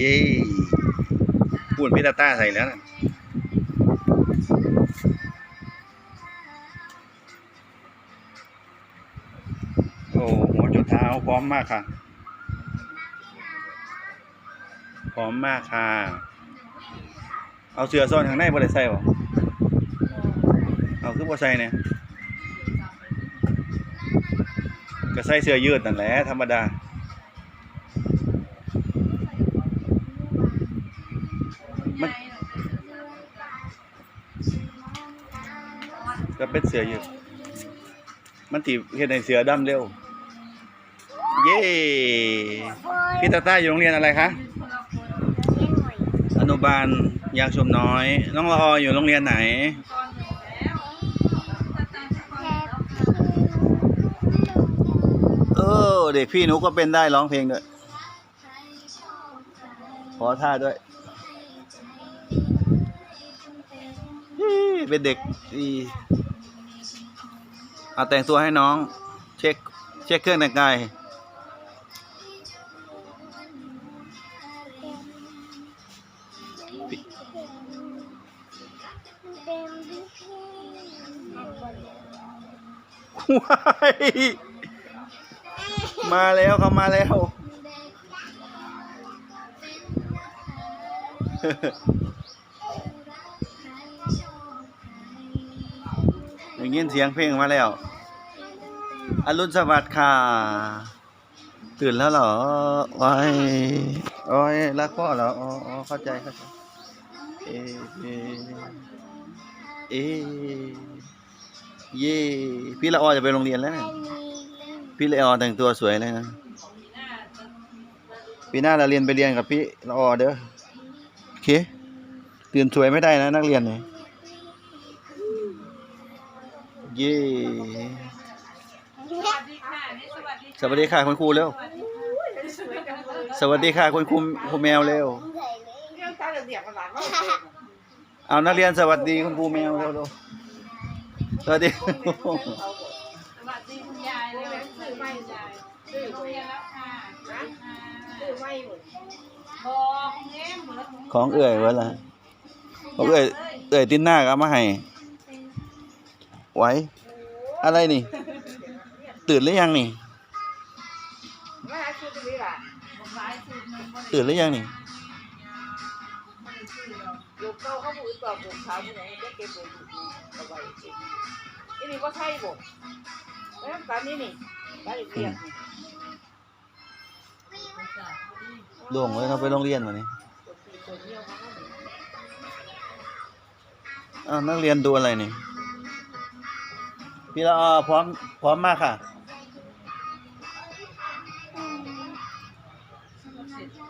ย้ปุ่นพิตาต้าใส่แล้วนะโอ้หัวจุดเท้าพร้อมมากค่ะ พร้อมมากค่ะ เอาเสือซ่อนข้างในบ่ได้ใส่บ่เอาคือบ่ใส่เนี่ยก็ใส่เสื้อยืดนั่นแหละธรรมดา ก็เป็นเสือยืดมันตีเฮ็ดให้เสือดำเร็ว เย้พี่ตาต้าอยู่โรงเรียนอะไรคะอนุบาลยางชมน้อย น้องละออยู่โรงเรียนไหน เออ เด็กพี่หนูก็เป็นได้ร้องเพลงด้วย ขอท่าด้วย เป็นเด็กดี เอาแต่งตัวให้น้อง เช็คเช็คเครื่องแต่งกายว้ายมาแล้วเขามาแล้ว อย่างนี้เสียงเพลงมาแล้ว อรุณสวัสดิ์ค่ะ ตื่นแล้วเหรอ โอ้ย โอ้ย รักพ่อเหรอ อ๋อเข้าใจเข้าใจ เอ เอ เอ เย่พี่ละออจะไปโรงเรียนแล้วนี่ยพี่ละออแต่งตัวสวยเลยนะปีหน้าเราเรียนไปเรียนกับพี่ละออเด้อ โอเค ตื่นสวยไม่ได้นะนักเรียนเนี่ยเย่ สวัสดีค่ะคุณครูเร็ว สวัสดีค่ะคุณครูครูแมวเร็ว เอานักเรียนสวัสดีคุณครูแมวเร็วๆสวัสดีสวัสดีคุณยายเลยสื่อไม่ยายสื่อโรงเรียนแล้วค่ะสื่อไม่หมดบอกเงี้ยหมดแล้วของเอื่อยเวละของเอื่อยเอื่อยตินหน้าก็เอามาให้ ไว้ อะไรนี่ ตื่นหรือยังนี่มาชุดนี้ล่ะบอกหลายชุดหนึ่งบนตื่นหรือยังนี่ลูกเก้าเขาบุกตอบบุกเช้าผู้ไหนจะเก็บบุกเอาไว้อันนี้ก็ใช่บุกแล้วตอนนี้นี่ได้เรียนล่วงเลยเราไปโรงเรียนวันนี้อ้าวนักเรียนดูอะไรนี่พี่ละออพร้อมพร้อมมากค่ะ